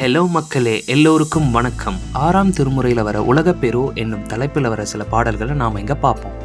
Hello மக்களே எல்லோருக்கும் வணக்கம். ஆறாம் திருமுறையில் வர உலகப்பெரு என்னும் தலைப்பில் வர சில பாடல்களை நாம் இங்கே பார்ப்போம்.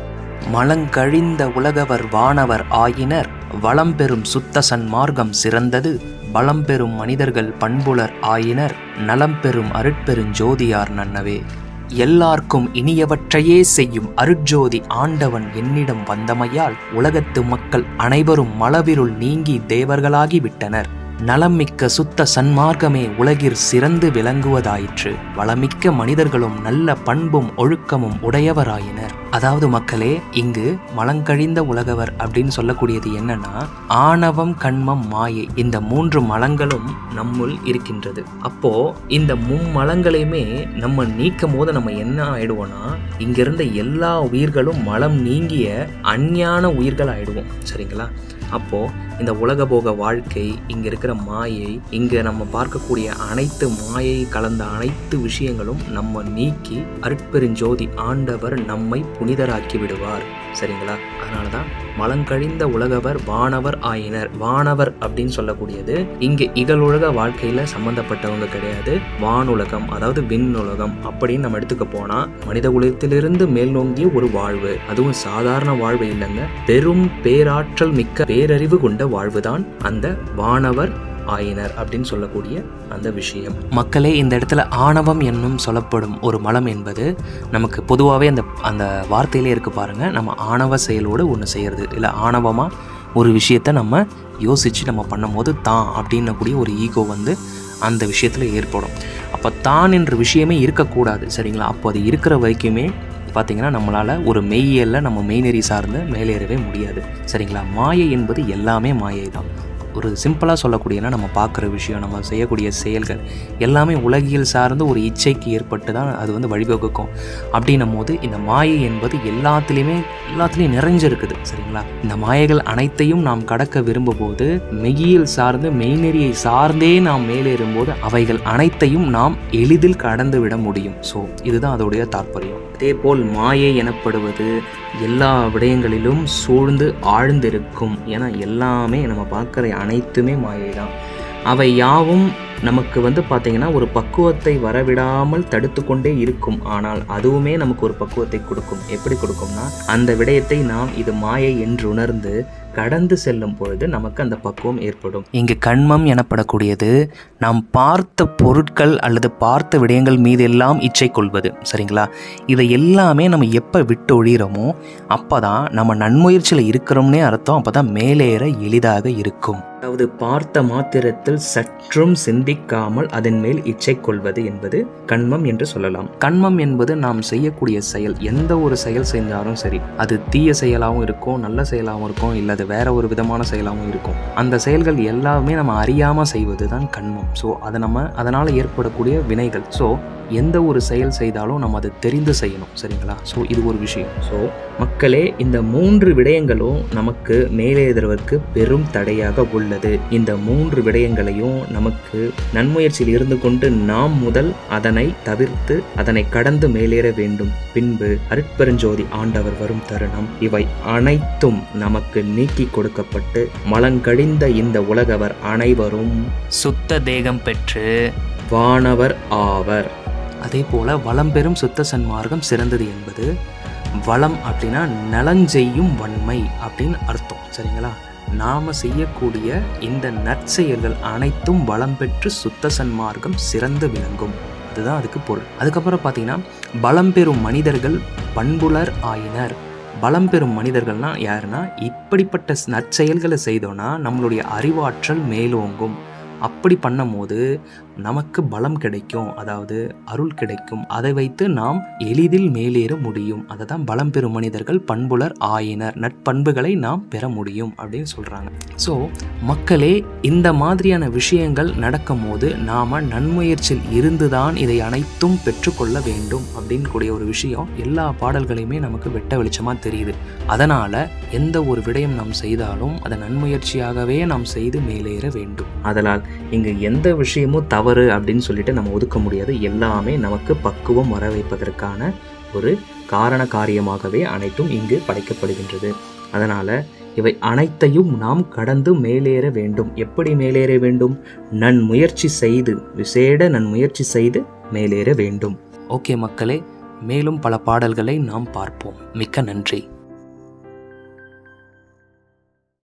மலங்கழிந்த உலகவர் வானவர் ஆயினர் வளம் பெறும் சுத்த சன்மார்க்கம் சிறந்தது பலம் பெறும் மனிதர்கள் பண்புலர் ஆயினர் நலம் பெறும் அருட்பெருஞ்சோதியார் நன்னவே. எல்லார்க்கும் இனியவற்றையே செய்யும் அருட்ஜோதி ஆண்டவன் என்னிடம் வந்தமையால் உலகத்து மக்கள் அனைவரும் மலவிருள் நீங்கி தேவர்களாகி விட்டனர் நலமிக்க சுத்த சன்மார்க்கமே உலகிற் சிறந்து விளங்குவதாயிற்று. வளமிக்க மனிதர்களும் நல்ல பண்பும் ஒழுக்கமும் உடையவராயினர். அதாவது மக்களே இங்கு மலங்கழிந்த உலகவர் அப்படின்னு சொல்லக்கூடியது என்னன்னா ஆணவம் கண்மம் மாயை இந்த மூன்று மலங்களும் நம்முள் இருக்கின்றது. அப்போ இந்த மும்மலங்களையுமே நம்ம நீக்கும் போது நம்ம என்ன ஆயிடுவோம்னா இங்கிருந்த எல்லா உயிர்களும் மலம் நீங்கிய அஞ்ஞான உயிர்கள் ஆயிடுவோம் சரிங்களா? அப்போ இந்த உலக போக வாழ்க்கை இங்க இருக்கிற மாயை இங்க நம்ம பார்க்கக்கூடிய அனைத்து மாயை கலந்த அனைத்து விஷயங்களும் நம்ம நீக்கி அருட்பெருஞ்சோதி ஆண்டவர் நம்மை புனிதராக்கி விடுவார் சரிங்களா? அதனால தான் மலங்கழிந்த உலகவர் வானவர் ஆயினர். வானவர் அப்படின்னு சொல்லக்கூடியது இங்கே இகலுலக வாழ்க்கையில சம்பந்தப்பட்டவங்க கிடையாது. வானுலகம் அதாவது விண்ணுலகம் அப்படின்னு நம்ம எடுத்துக்க போனா மனித குலத்திலிருந்து மேல் நோங்கிய ஒரு வாழ்வு. அதுவும் சாதாரண வாழ்வு இல்லைங்க. பெரும் பேராற்றல் மிக்க பேரறிவு கொண்ட வாழ்வுதான் அந்த வானவர் ஆயினர் அப்படின்னு சொல்லக்கூடிய அந்த விஷயம். மக்களே இந்த இடத்துல ஆணவம் என்னும் சொல்லப்படும் ஒரு மலம் என்பது நமக்கு பொதுவாகவே அந்த அந்த வார்த்தையிலே இருக்கு பாருங்க. நம்ம ஆணவ செயலோடு ஒன்று செய்கிறது இல்லை ஆணவமாக ஒரு விஷயத்த நம்ம யோசித்து நம்ம பண்ணும்போது தான் அப்படின்னக்கூடிய ஒரு ஈகோ வந்து அந்த விஷயத்தில் ஏற்படும். அப்போ தான் என்ற விஷயமே இருக்கக்கூடாது சரிங்களா? அப்போ அது இருக்கிற வரைக்குமே பார்த்தீங்கன்னா நம்மளால் ஒரு மெய்யல்ல நம்ம மெய்நெறி சார்ந்து மேலேறவே முடியாது சரிங்களா? மாயை என்பது எல்லாமே மாயை தான் ஒரு சிம்பிளாக சொல்லக்கூடியனா நம்ம பார்க்குற விஷயம் நம்ம செய்யக்கூடிய செயல்கள் எல்லாமே உலகியல் சார்ந்து ஒரு இச்சைக்கு ஏற்பட்டு தான் அது வந்து வழிவகுக்கும். அப்படின்னும் போது இந்த மாயை என்பது எல்லாத்துலேயுமே எல்லாத்துலேயும் நிறைஞ்சிருக்குது சரிங்களா? இந்த மாயைகள் அனைத்தையும் நாம் கடக்க விரும்பும் போது மெய்யியல் சார்ந்து மெய்நெறியை சார்ந்தே நாம் மேலேறும்போது அவைகள் அனைத்தையும் நாம் எளிதில் கடந்து விட முடியும். ஸோ இதுதான் அதோடைய தாற்பயம். அதேபோல் மாயை எனப்படுவது எல்லா விடயங்களிலும் சூழ்ந்து ஆழ்ந்திருக்கும். ஏன்னா எல்லாமே நம்ம பார்க்குற அனைத்துமே மாயை தான் அவை யாவும் நமக்கு வந்து பார்த்திங்கன்னா ஒரு பக்குவத்தை வரவிடாமல் தடுத்து கொண்டே இருக்கும். ஆனால் அதுவுமே நமக்கு ஒரு பக்குவத்தை கொடுக்கும். எப்படி கொடுக்கும்னா அந்த விடயத்தை நாம் இது மாயை என்று உணர்ந்து கடந்து செல்லும் பொழுது நமக்கு அந்த பக்குவம் ஏற்படும். இங்கு கண்மம் எனப்படக்கூடியது நாம் பார்த்த பொருட்கள் அல்லது பார்த்த விடயங்கள் மீது எல்லாம் இச்சை கொள்வது. சரிங்களா? இதை எல்லாமே நம்ம எப்போ விட்டு ஒழிகிறோமோ அப்போ தான் நம்ம நன்முயற்சியில் இருக்கிறோம்னே அர்த்தம் அப்போ தான் மேலேற எளிதாக இருக்கும். அதாவது பார்த்த மாத்திரத்தில் சற்றும் சிந்திக்காமல் அதன் மேல் இச்சை கொள்வது என்பது கண்மம் என்று சொல்லலாம். கண்மம் என்பது நாம் செய்யக்கூடிய செயல். எந்த ஒரு செயல் செஞ்சாலும் சரி அது தீய செயலாகவும் இருக்கும் நல்ல செயலாகவும் இருக்கும் இல்லை அது வேற ஒரு விதமான செயலாகவும் இருக்கும். அந்த செயல்கள் எல்லாமே நம்ம அறியாமல் செய்வது தான் கண்மம். ஸோ அதை நம்ம அதனால் ஏற்படக்கூடிய வினைகள். ஸோ எந்த ஒரு செயல் செய்தாலும் நம்ம அதை தெரிந்து செய்யணும் சரிங்களா? ஸோ இது ஒரு விஷயம். ஸோ மக்களே இந்த மூன்று விடயங்களும் நமக்கு மேலேறுவதற்கு பெரும் தடையாக உள்ளது. இந்த மூன்று விடயங்களையும் நமக்கு நன்முயற்சியில் இருந்து கொண்டு நாம் முதல் அதனை தவிர்த்து அதனை கடந்து மேலேற வேண்டும். பின்பு அருட்பெருஞ்சோதி ஆண்டவர் வரும் தருணம். இவை அனைத்தும் நமக்கு நீக்கி கொடுக்கப்பட்டு மலங்கழிந்த இந்த உலகவர் அனைவரும் சுத்த தேகம் பெற்று வானவர் ஆவர். அதே போல் வளம் பெறும் சுத்த சன்மார்க்கம் சிறந்தது என்பது வளம் அப்படின்னா நலஞ்செய்யும் வன்மை அப்படின்னு அர்த்தம் சரிங்களா? நாம் செய்யக்கூடிய இந்த நற்செயல்கள் அனைத்தும் வளம் பெற்று சுத்த சன்மார்க்கம் சிறந்து விளங்கும். அதுதான் அதுக்கு பொருள். அதுக்கப்புறம் பார்த்தீங்கன்னா பலம் பெறும் மனிதர்கள் பண்புலர் ஆயினர். பலம் பெறும் மனிதர்கள்னால் யாருன்னா இப்படிப்பட்ட நற்செயல்களை செய்தோன்னா நம்மளுடைய அறிவாற்றல் மேலோங்கும். அப்படி பண்ணும்போது நமக்கு பலம் கிடைக்கும் அதாவது அருள் கிடைக்கும். அதை வைத்து நாம் எளிதில் மேலேற முடியும். அதை தான் பலம் பெறும் மனிதர்கள் பண்புலர் ஆயினர். நட்பண்புகளை நாம் பெற முடியும் அப்படின்னு சொல்கிறாங்க ஸோ மக்களே இந்த மாதிரியான விஷயங்கள் நடக்கும் போது நாம் நன்முயற்சியில் இருந்துதான் இதை அனைத்தும் பெற்றுக்கொள்ள வேண்டும் அப்படின்னு கூடிய ஒரு விஷயம் எல்லா பாடல்களையுமே நமக்கு வெட்ட வெளிச்சமாக தெரியுது. அதனால் எந்த ஒரு விடயம் நாம் செய்தாலும் அதை நன்முயற்சியாகவே நாம் செய்து மேலேற வேண்டும். அதனால் இங்கு எந்த விஷயமும் தவறு அப்படின்னு சொல்லிட்டு நம்ம ஒதுக்க முடியாது. எல்லாமே நமக்கு பக்குவம் வர வைப்பதற்கான ஒரு காரண காரியமாகவே அனைத்தும் இங்கு படைக்கப்படுகின்றது. அதனால் இவை அனைத்தையும் நாம் கடந்து மேலேற வேண்டும். எப்படி மேலேற வேண்டும்? நன்முயற்சி செய்து விசேட நன்முயற்சி செய்து மேலேற வேண்டும். ஓகே மக்களே மேலும் பல பாடல்களை நாம் பார்ப்போம். மிக்க நன்றி.